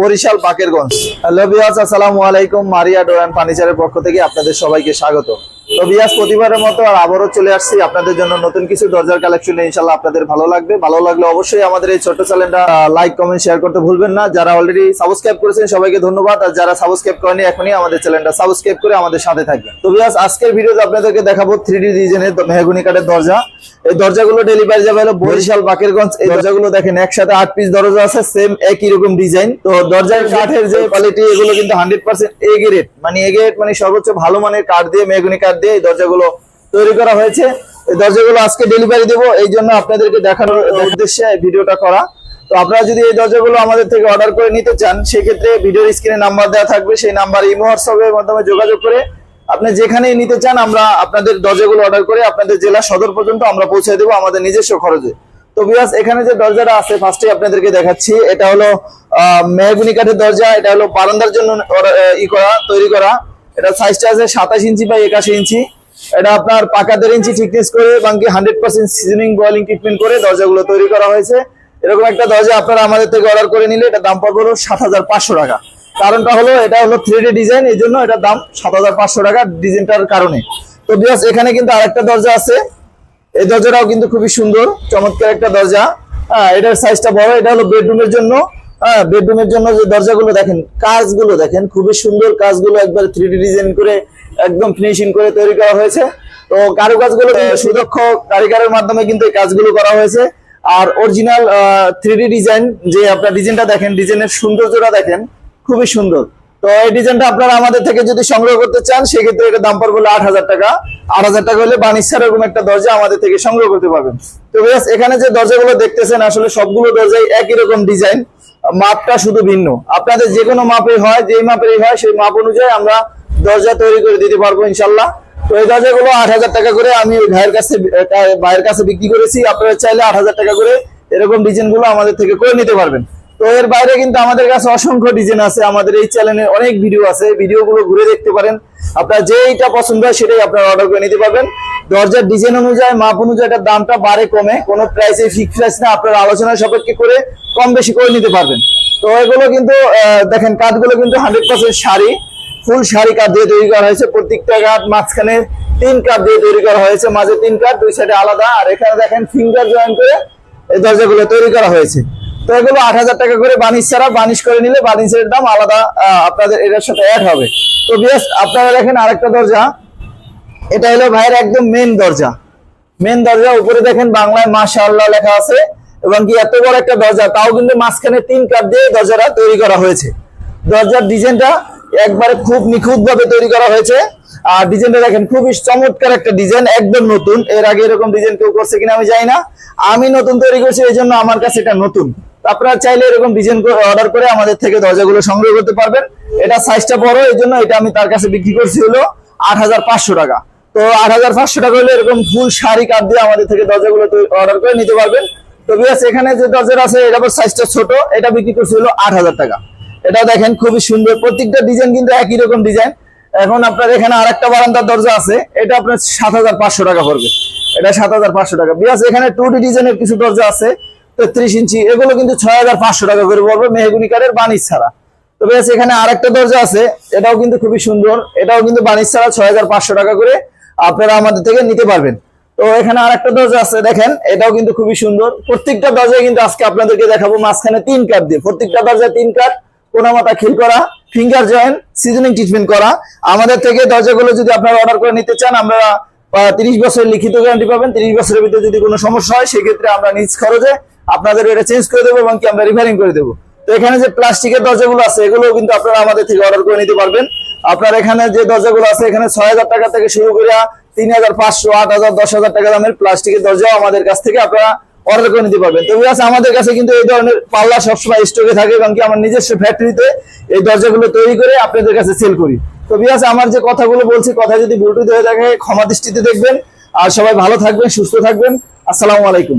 Barishal Bakerganj. Hello বিয়াস আসসালামু আলাইকুম। মারিয়া Durand ফার্নিচারের পক্ষ থেকে আপনাদের সবাইকে স্বাগত। তো বিয়াস, প্রতিবারের মতো আর আবারও চলে আসছি আপনাদের জন্য নতুন কিছু দরজার কালেকশন ইনশাল্লাহ আপনাদের ভালো লাগবে। ভালো লাগলে অবশ্যই আমাদের এই ছোট্ট চ্যানেলটা লাইক কমেন্ট শেয়ার করতে ভুলবেন না। যারা অলরেডি সাবস্ক্রাইব করেছেন, সবাইকে ধন্যবাদ। আর যারা সাবস্ক্রাইব করেনি এখনই আমাদের চ্যানেলটা সাবস্ক্রাইব করে আমাদের সাথে থাকবেন। তো বিয়াস, আজকের ভিডিওতে আপনাদেরকে দেখাবো থ্রি ডি ডিজাইনের মেহগুনি কাঠের দরজা। এই দরজাগুলো ডেলিভারি যাবে হলো বরিশাল, বাকেরগঞ্জ। এই দরজাগুলো দেখেন, একসাথে আট পিস দরজা আছে সেম একই রকম ডিজাইন তো দরজার কাঠের যে কোয়ালিটি এগুলো কিন্তু হান্ড্রেড পার্সেন্ট এ গ্রেড মানে এ গ্রেড মানে সর্বোচ্চ ভালো মানের কাঠ দিয়ে মেহগুনি কাঠ দিয়ে এই দরজাগুলো তৈরি করা হয়েছে। এই দরজাগুলো আজকে ডেলিভারি দেবো এই জন্য আপনাদেরকে দেখানোর উদ্দেশ্যে ভিডিওটা করা। তো আপনারা যদি এই দরজাগুলো আমাদের থেকে অর্ডার করে নিতে চান সেক্ষেত্রে ভিডিওর স্ক্রিনে নাম্বার দেওয়া থাকবে সেই নাম্বার ইমো হোয়াটসঅ্যাপের মাধ্যমে যোগাযোগ করে আপনি যেখানেই নিতে চান আমরা আপনাদের দরজাগুলো অর্ডার করে আপনাদের জেলা সদর পর্যন্ত আমরা পৌঁছে দেবো আমাদের নিজস্ব খরচে। তো বিয়াস এখানে যে দরজাটা আছে ফার্স্টে আপনাদেরকে দেখাচ্ছি। এটা হলো আহ, মেহগুনি কাঠের দরজা এটা হলো বারান্দার জন্য ই করা তৈরি করা। এটা সাইজটা আছে সাতাশ ইঞ্চি বাই একাশি ইঞ্চি। এটা আপনার পাকা দেড় ইঞ্চি থিকনেস করে বাকি hundred percent seasoning boiling treatment করে দরজাগুলো তৈরি করা হয়েছে। এরকম একটা দরজা আপনারা আমাদের থেকে অর্ডার করে নিলে এটা দাম পড়বে হলো সাত হাজার পাঁচশো টাকা। কারণটা হলো এটা হলো থ্রি ডিজাইন এই জন্য এটার দাম সাত হাজার পাঁচশো টাকা ডিজাইনটার কারণে। তো বিয়াস এখানে কিন্তু আরেকটা দরজা আছে। এই দরজাটাও কিন্তু খুবই সুন্দর, চমৎকার একটা দরজা। হ্যাঁ এটার সাইজটা বড়, এটা হলো বেডরুমের জন্য। হ্যাঁ বেডরুমের জন্য যে দরজাগুলো দেখেন কাজগুলো দেখেন খুবই সুন্দর কাজগুলো একবার থ্রি ডিজাইন করে একদম ফিনিশিং করে তৈরি করা হয়েছে। তো কারুকাজগুলো কিন্তু সুদক্ষ কারিগরের মাধ্যমে কিন্তু এই কাজগুলো করা হয়েছে। আর অরিজিনাল থ্রি ডি ডিজাইন যে আপনার ডিজাইনটা দেখেন ডিজাইনের সৌন্দর্যটা দেখেন খুবই সুন্দর। তো এই ডিজাইনটা আপনারা আমাদের থেকে যদি সংগ্রহ করতে চান সেক্ষেত্রে এটা দাম পড়বে আট হাজার টাকা। আট হাজার টাকা হলে বানিসার এরকম একটা দরজা আমাদের থেকে সংগ্রহ করতে পারবেন। এখানে যে দরজাগুলো দেখতেছেন, আসলে সবগুলো দরজাই একই রকম ডিজাইন মাপটা শুধু ভিন্ন। আপনাদের যে কোনো মাপের হয়, যেই মাপেরই হয়, সেই মাপ অনুযায়ী আমরা দরজা তৈরি করে দিতে পারব ইনশাল্লাহ তো এই দরজাগুলো আট হাজার টাকা করে আমি ভাইয়ের কাছে ভাইয়ের কাছে বিক্রি করেছি। আপনারা চাইলে আট হাজার টাকা করে এরকম ডিজাইনগুলো আমাদের থেকে করে নিতে পারবেন। তো এর বাইরে কিন্তু আমাদের কাছে অসংখ্য ডিজাইন আছে। আমাদের এই চ্যানেলে অনেক ভিডিও আছে। ভিডিও গুলো ঘুরে দেখতে পারেন। আপনার যেইটা পছন্দ হয় সেটাই আপনারা অর্ডার করে নিতে পারবেন। দরজার ডিজাইন অনুযায়ী, মাপ অনুযায়ী এটার দামটা বাড়ে, কমে। কোনো প্রাইসে ফিক্স প্রাইস না, আপনারা আলোচনা সাপেক্ষে করে কম বেশি করে নিতে পারবেন। তো এগুলো কিন্তু দেখেন, কাঠগুলো কিন্তু হান্ড্রেড পার্সেন্ট শাড়ি। ফুল শাড়ি কাঠ দিয়ে তৈরি করা হয়েছে। প্রত্যেকটা কাঠ মাঝখানে তিন কাঠ দিয়ে তৈরি করা হয়েছে। মাঝে তিন কাঠ, দুই সাইডে আলাদা। আর এখানে দেখেন ফিঙ্গার জয়েন করে এই দরজাগুলো তৈরি করা হয়েছে। তো এগুলো আট হাজার টাকা করে বানিশ ছাড়া, বানিশ করে নিলে বানিশের দাম আলাদা আপনাদের এটার সাথে অ্যাড হবে। তো বেশ আপনারা দেখেন আরেকটা দরজা। এটা হলো ভাইয়ের একদম মেন দরজা। মেন দরজা, উপরে দেখেন বাংলায় মাশাআল্লাহ লেখা আছে, এবং কি এত বড় একটা দরজা, তাও কিন্তু মাঝখানে তিন কাপ দিয়ে দরজাটা তৈরি করা হয়েছে। দরজার ডিজাইনটা একবারে খুব নিখুঁত ভাবে তৈরি করা হয়েছে, আর ডিজাইনটা দেখেন খুবই চমৎকার একটা ডিজাইন, একদম নতুন। এর আগে এরকম ডিজাইন কেউ করছে কিনা আমি জানি না। আমি নতুন তৈরি করছি, এই জন্য আমার কাছে এটা নতুন। আপনারা চাইলে এরকম ডিজাইন অর্ডার করে আমাদের থেকে দরজাগুলো সংগ্রহ করতে পারবেন। এটা সাইজটা বড়, এই জন্য এটা আমি তার কাছে বিক্রি করছি হলো আট হাজার পাঁচশো টাকা। তো আট হাজার পাঁচশো টাকা হলে এরকম ফুল শাড়ি কাঠ দিয়ে আমাদের থেকে দরজাগুলো অর্ডার করে নিতে পারবেন। তো বিয়াস এখানে যে দরজাটা আছে, এটা সাইজটা ছোট, এটা বিক্রি করছি হলো আট হাজার টাকা। এটা দেখেন খুবই সুন্দর, প্রত্যেকটা ডিজাইন কিন্তু একই রকম ডিজাইন এখন আপনার এখানে আরেকটা বারান্দার দরজা আছে, এটা আপনার সাত হাজার পাঁচশো টাকা পড়বে। এটা সাত হাজার পাঁচশো টাকা। বিয়াস এখানে টু ডি ডিজাইনের কিছু দরজা আছে তেত্রিশ ইঞ্চি, এগুলো কিন্তু ছয় হাজার পাঁচশো টাকা করে পড়বে মেহগুনি কাঠের বানিশ ছাড়া। তো বেশ এখানে আরেকটা দরজা আছে, এটাও কিন্তু খুবই সুন্দর, এটাও কিন্তু বানিশ ছাড়া ছয় হাজার পাঁচশো টাকা করে। আপনারা আমাদের থেকে নিতে পারবেন। তো এখানে আরেকটা দরজা আছে, দেখেন, এটাও কিন্তু খুবই সুন্দর। প্রত্যেকটা দরজায় কিন্তু আজকে আপনাদেরকে দেখাবো মাঝখানে তিন কাঠ দিয়ে। প্রত্যেকটা দরজায় তিন কাপ কাঠ কোনামাতা খিল করা, ফিঙ্গার জয়েন্ট, সিজনিং ট্রিটমেন্ট করা। আমাদের থেকে দরজাগুলো যদি আপনারা অর্ডার করে নিতে চান, আমরা তিরিশ বছরের লিখিত গ্যারান্টি পাবেন। তিরিশ বছরের ভিতরে যদি কোনো সমস্যা হয়, সেক্ষেত্রে আমরা নিজ খরচে আপনাদের এটা চেঞ্জ করে দেবো এবং কি আমরা রিপেয়ারিং করে দেবো। তো এখানে যে প্লাস্টিকের দরজাগুলো আছে এগুলো কিন্তু আপনারা আমাদের থেকে অর্ডার করে নিতে পারবেন। আপনার এখানে যে দরজাগুলো আছে, এখানে ছয় হাজার টাকা থেকে শুরু করে তিন হাজার পাঁচশো আট হাজার দশ হাজার টাকা দামের প্লাস্টিকের দরজাও আমাদের কাছ থেকে আপনারা অর্ডার করে নিতে পারবেন। তো বিয়াস আমাদের কাছে কিন্তু এই ধরনের পাল্লা সবসময় স্টকে থাকে, কারণ কি আমার নিজস্ব ফ্যাক্টরিতে এই দরজাগুলো তৈরি করে আপনাদের কাছে সেল করি। তো বিয়াস আমার যে কথাগুলো বলছি, কথা যদি ভুলটুত হয়ে থাকে, ক্ষমা দৃষ্টিতে দেখবেন। আর সবাই ভালো থাকবেন, সুস্থ থাকবেন। আসসালামু আলাইকুম।